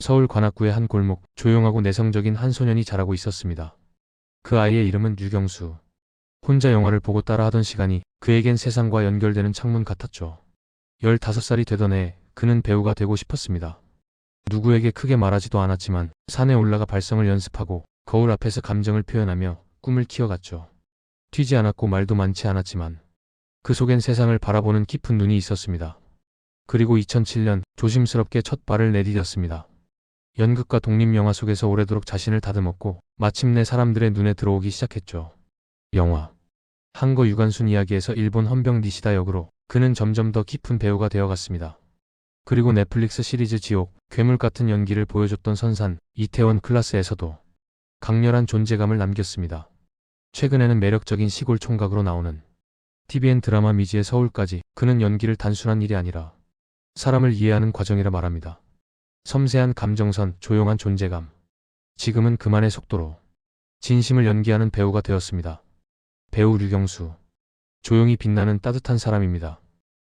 서울 관악구의 한 골목, 조용하고 내성적인 한 소년이 자라고 있었습니다. 그 아이의 이름은 유경수. 혼자 영화를 보고 따라하던 시간이 그에겐 세상과 연결되는 창문 같았죠. 15살이 되던 해 그는 배우가 되고 싶었습니다. 누구에게 크게 말하지도 않았지만 산에 올라가 발성을 연습하고 거울 앞에서 감정을 표현하며 꿈을 키워갔죠. 튀지 않았고 말도 많지 않았지만 그 속엔 세상을 바라보는 깊은 눈이 있었습니다. 그리고 2007년 조심스럽게 첫 발을 내디뎠습니다. 연극과 독립영화 속에서 오래도록 자신을 다듬었고 마침내 사람들의 눈에 들어오기 시작했죠. 영화 한거 유관순 이야기에서 일본 헌병 니시다 역으로 그는 점점 더 깊은 배우가 되어갔습니다. 그리고 넷플릭스 시리즈 지옥, 괴물 같은 연기를 보여줬던 선산, 이태원 클라스에서도 강렬한 존재감을 남겼습니다. 최근에는 매력적인 시골 총각으로 나오는 TVN 드라마 미지의 서울까지 그는 연기를 단순한 일이 아니라 사람을 이해하는 과정이라 말합니다. 섬세한 감정선, 조용한 존재감. 지금은 그만의 속도로 진심을 연기하는 배우가 되었습니다. 배우 류경수. 조용히 빛나는 따뜻한 사람입니다.